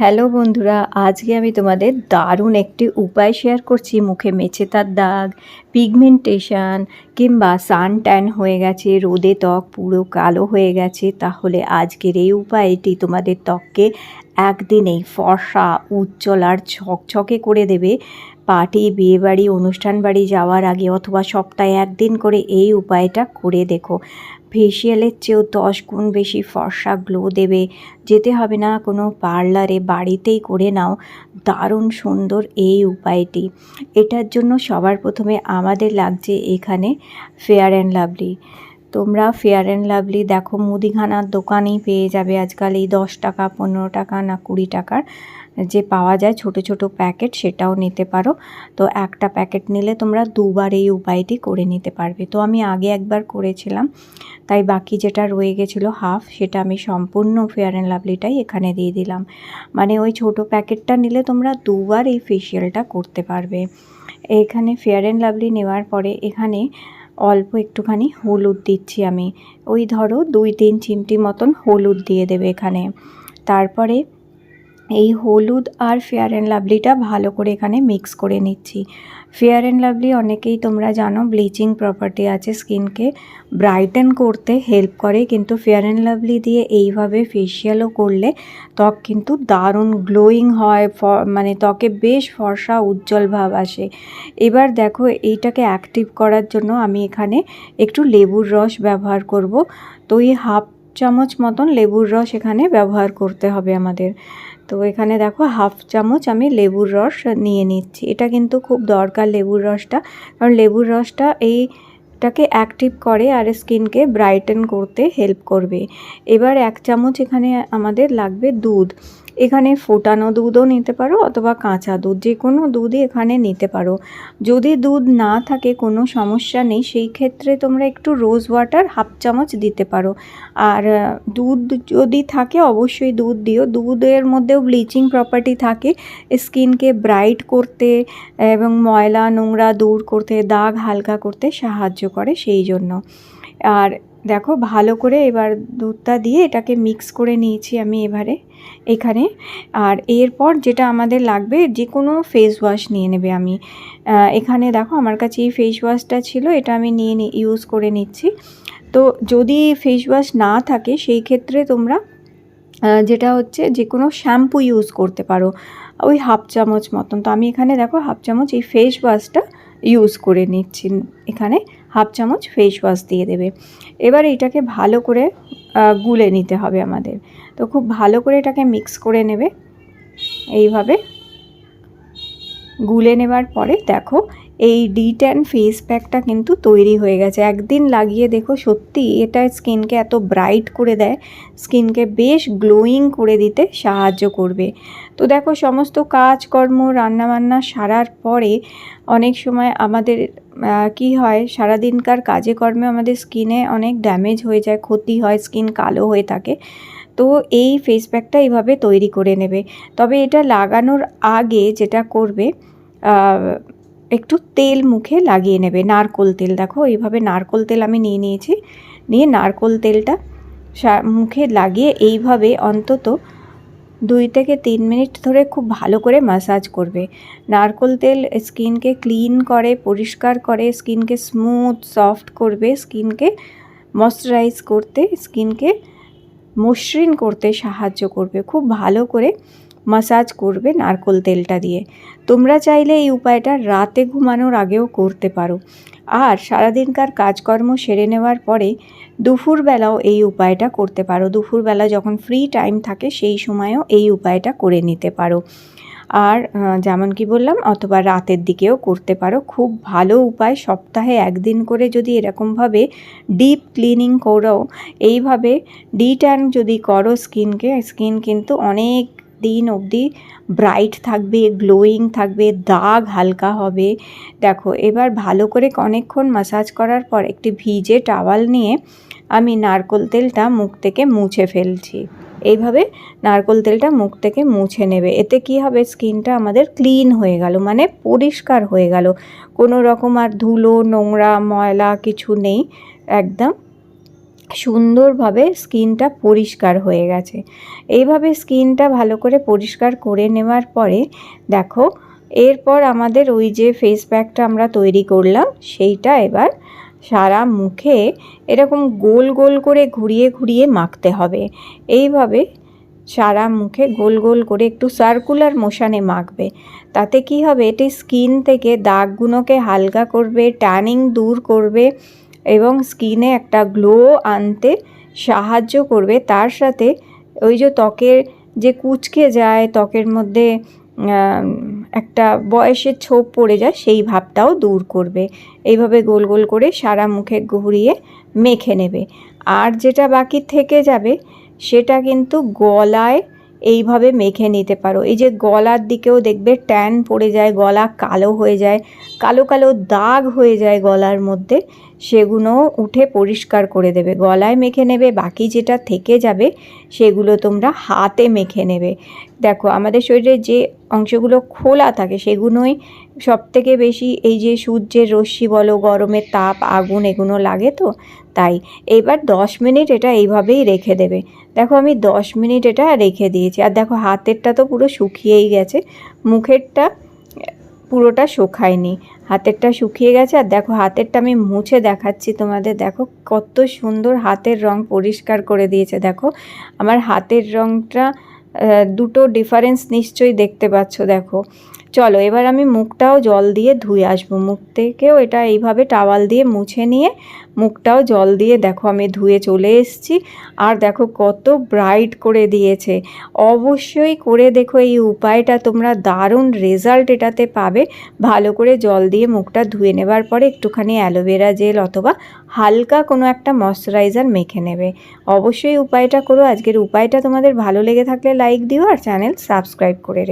Hello বন্ধুরা, আজকে আমি তোমাদের দারুণ একটি উপায় শেয়ার করছি। মুখে মেচেতার দাগ পিগমেন্টেশন কিংবা সান ট্যান হয়ে গেছে, রোদে ত্বক পুরো কালো হয়ে গেছে। তাহলে আজকের এই উপায়টি তোমাদের ত্বককে একদিনেই ফর্সা, উজ্জ্বল আর ছকছকে করে দেবে। পার্টি, বিয়েবাড়ি, অনুষ্ঠান বাড়ি যাওয়ার আগে অথবা সপ্তাহে একদিন করে এই উপায়টা করে দেখো। ফেসিয়ালের চেয়েও দশ গুণ বেশি ফর্সা গ্লো দেবে। যেতে হবে না, কোনো পার্লারে বাড়িতেই করে নাও। দারুণ সুন্দর এই উপায়টি। এটার জন্য সবার প্রথমে আমাদের লাগছে এখানে ফেয়ার অ্যান্ড লাভলি তোমরা ফেয়ার অ্যান্ড লাভলি দেখো, মুদিখানার দোকানেই পেয়ে যাবে আজকাল এই দশ টাকা, পনেরো টাকা না কুড়ি টাকার। যে পাওয়া যায় ছোট ছোট প্যাকেট সেটাও নিতে পারো। তো একটা প্যাকেট নিলে তোমরা দুবার এই উপায়টি করে নিতে পারবে। তো আমি আগে একবার করেছিলাম, তাই বাকি যেটা রয়ে গেছিল হাফ, সেটা আমি সম্পূর্ণ ফেয়ার অ্যান্ড লাভলিটাই এখানে দিয়ে দিলাম। মানে ওই ছোট প্যাকেটটা নিলে তোমরা দুবার এই ফেসিয়ালটা করতে পারবে। এখানে ফেয়ার অ্যান্ড লাভলি নেওয়ার পরে এখানে অল্প একটুখানি হলুদ দিচ্ছি আমি। ওই ধরো দুই তিন চিমটি মতন হলুদ দিয়ে দেবে এখানে। তারপরে এই হলুদ আর ফেয়ার অ্যান্ড লাভলিটা ভালো করে এখানে মিক্স করে নিচ্ছি। ফেয়ার অ্যান্ড লাভলি অনেকেই তোমরা জানো ব্লিচিং প্রপার্টি আছে স্কিনকে ব্রাইটেন করতে হেল্প করে, কিন্তু ফেয়ার অ্যান্ড লাভলি দিয়ে এইভাবে ফেসিয়ালও করলে ত্বক কিন্তু দারুণ গ্লোয়িং হয় মানে ত্বকে বেশ ফর্সা, উজ্জ্বল ভাব আসে। এবার দেখো এইটাকে অ্যাক্টিভ করার জন্য আমি এখানে একটু লেবুর রস ব্যবহার করব। তো এই হাফ চামচ মতন লেবুর রস এখানে ব্যবহার করতে হবে আমাদের। তো এখানে দেখো হাফ চামচ আমি লেবুর রস নিয়ে নিচ্ছি। এটা কিন্তু খুব দরকার লেবুর রসটা। কারণ লেবুর রসটা এইটাকে অ্যাক্টিভ করে আর স্কিনকে ব্রাইটেন করতে হেল্প করবে। এবার এক চামচ এখানে আমাদের লাগবে দুধ। এখানে ফোটানো দুধও নিতে পারো অথবা কাঁচা দুধ যে কোনো দুধই এখানে নিতে পারো। যদি দুধ না থাকে, কোনো সমস্যা নেই, সেই ক্ষেত্রে তোমরা একটু রোজ ওয়াটার হাফ চামচ দিতে পারো। আর দুধ যদি থাকে, অবশ্যই দুধ দিও। দুধের মধ্যেও ব্লিচিং প্রপার্টি থাকে। স্কিনকে ব্রাইট করতে এবং ময়লা, নোংরা দূর করতে, দাগ হালকা করতে সাহায্য করে সেই জন্য। আর দেখো ভালো করে এবার দুধটা দিয়ে এটাকে মিক্স করে নিয়েছি আমি এবারে এখানে। আর এরপর যেটা আমাদের লাগবে যে কোনো ফেস ওয়াশ নিয়ে নেবে আমি। এখানে দেখো আমার কাছে এই ফেস ওয়াশটা ছিল, এটা আমি নিয়ে ইউজ করে নিচ্ছি। তো যদি ফেস ওয়াশ না থাকে সেই ক্ষেত্রে তোমরা যেটা হচ্ছে যে কোনো শ্যাম্পু ইউজ করতে পারো। ওই হাফ চামচ মতন। তো আমি এখানে দেখো হাফ চামচ এই ফেস ওয়াশটা ইউজ করে নিচ্ছি। এখানে হাফ চামচ ফেস ওয়াশ দিয়ে দেবে। এবার এটাকে ভালো করে গুলে নিতে হবে আমাদের। তো খুব ভালো করে এটাকে মিক্স করে নেবে। এইভাবে গুলে নেবার পরে দেখো এই ডি ট্যান ফেস প্যাকটা কিন্তু তৈরি হয়ে গেছে। একদিন লাগিয়ে দেখো সত্যি এটা স্কিনকে এত ব্রাইট করে দেয়, স্কিনকে বেশ গ্লোয়িং করে দিতে সাহায্য করবে। তো দেখো সমস্ত কাজকর্ম, রান্নাবান্না সারার পরে অনেক সময় আমাদের কি হয়, সারাদিনকার কাজে কর্মে আমাদের স্কিনে অনেক ড্যামেজ হয়ে যায়, ক্ষতি হয়, স্কিন কালো হয়ে থাকে। তো এই ফেস প্যাকটা এইভাবে তৈরি করে নেবে। তবে এটা লাগানোর আগে যেটা করবে একটু তেল মুখে লাগিয়ে নেবে। নারকোল তেল, দেখো, এইভাবে নারকোল তেল আমি নিয়ে নিয়েছি। নিয়ে নারকোল তেলটা মুখে লাগিয়ে এইভাবে অন্তত দুই থেকে তিন মিনিট ধরে খুব ভালো করে মাসাজ করবে। নারকোল তেল স্কিনকে ক্লিন করে, পরিষ্কার করে, স্কিনকে স্মুথ সফট করবে, স্কিনকে ময়শ্চারাইজ করতে, স্কিনকে মসৃণ করতে সাহায্য করবে। খুব ভালো করে মাসাজ করবে নারকোল তেলটা দিয়ে। তোমরা চাইলে এই উপায়টা রাতে ঘুমানোর আগেও করতে পারো। আর সারাদিনকার কাজকর্ম সেরে নেওয়ার পরে দুপুরবেলাও এই উপায়টা করতে পারো। দুপুরবেলা যখন ফ্রি টাইম থাকে, সেই সময়ও এই উপায়টা করে নিতে পারো। আর যেমন কি বললাম, অথবা রাতের দিকেও করতে পারো। খুব ভালো উপায়, সপ্তাহে একদিন করে যদি এরকমভাবে ডিপ ক্লিনিং করো, এইভাবে ডি ট্যান যদি করো স্কিনকে স্কিন কিন্তু অনেক দিন অবধি ব্রাইট থাকবে গ্লোয়িং থাকবে, দাগ হালকা হবে। দেখো, এবার ভালো করে অনেকক্ষণ মাসাজ করার পর একটি ভিজে টাওয়াল নিয়ে আমি নারকোল তেলটা মুখ থেকে মুছে ফেলছি। এইভাবে নারকোল তেলটা মুখ থেকে মুছে নেবে। এতে কি হবে? স্কিনটা আমাদের ক্লিন হয়ে গেল মানে পরিষ্কার হয়ে গেল। কোনো রকম আর ধুলো, নোংরা, ময়লা কিছু নেই, একদম সুন্দরভাবে স্কিনটা পরিষ্কার হয়ে গেছে। এইভাবে স্কিনটা ভালো করে পরিষ্কার করে নেওয়ার পরে দেখো, এরপর আমাদের ওই যে ফেস প্যাকটা আমরা তৈরি করলাম, সেইটা এবার সারা মুখে এরকম গোল গোল করে ঘুরিয়ে ঘুরিয়ে মাখতে হবে। এইভাবে সারা মুখে গোল গোল করে একটু সার্কুলার মোশানে মাখবে। তাতে কি হবে? এটি স্কিন থেকে দাগগুলোকে হালকা করবে ট্যানিং দূর করবে এবং স্কিনে একটা গ্লো আনতে সাহায্য করবে। তার সাথে ওই যে ত্বকের যে কুচকে যায়, ত্বকের মধ্যে একটা বয়সের ছোপ পড়ে যায়, সেই ভাবটাও দূর করবে। এইভাবে গোল গোল করে সারা মুখে ঘুরিয়ে মেখে নেবে। আর যেটা বাকি থেকে যাবে, সেটা কিন্তু গলায় এইভাবে মেখে নিতে পারো। এই যে গলার দিকেও দেখবে ট্যান পড়ে যায়, গলা কালো হয়ে যায়, কালো কালো দাগ হয়ে যায় গলার মধ্যে। সেগুলো উঠে পরিষ্কার করে দেবে। গলায় মেখে নেবে, বাকি যেটা থেকে যাবে সেগুলো তোমরা হাতে মেখে নেবে। দেখো, আমাদের শরীরে যে অংশগুলো খোলা থাকে সেগুলোই সব থেকে বেশি এই যে সূর্যের রশ্মি বলো, গরমের তাপ, আগুন এগুলো লাগে তো? তাই, এবার দশ মিনিট এটা এইভাবেই রেখে দেবে। দেখো, আমি দশ মিনিট এটা রেখে দিয়েছি। আর দেখো, হাতেরটা তো পুরো শুকিয়েই গেছে। মুখেরটা পুরোটা শুকায়নি। হাতেরটা শুকিয়ে গেছে আর দেখো, হাতেরটা আমি মুছে দেখাচ্ছি তোমাদের। দেখো, কত সুন্দর হাতের রং পরিষ্কার করে দিয়েছে। দেখো, আমার হাতের রংটা দুটো ডিফারেন্স নিশ্চয়ই দেখতে পাচ্ছ, দেখো। চলো, এবার আমি মুখটাও জল দিয়ে ধুয়ে আসব। মুখ থেকেও এটা এইভাবে টাওয়াল দিয়ে মুছে নিয়ে মুখটাও জল দিয়ে দেখো আমি ধুয়ে চলে এসেছি। আর দেখো কত ব্রাইট করে দিয়েছে। অবশ্যই করে দেখো এই উপায়টা, তোমরা দারুণ রেজাল্ট এটাতে পাবে। ভালো করে জল দিয়ে মুখটা ধুয়ে নেবার পরে একটুখানি অ্যালোভেরা জেল অথবা হালকা কোনো একটা ময়শ্চারাইজার মেখে নেবে। অবশ্যই উপায়টা করো। আজকের উপায়টা তোমাদের ভালো লেগে থাকলে লাইক দিও আর চ্যানেল সাবস্ক্রাইব করে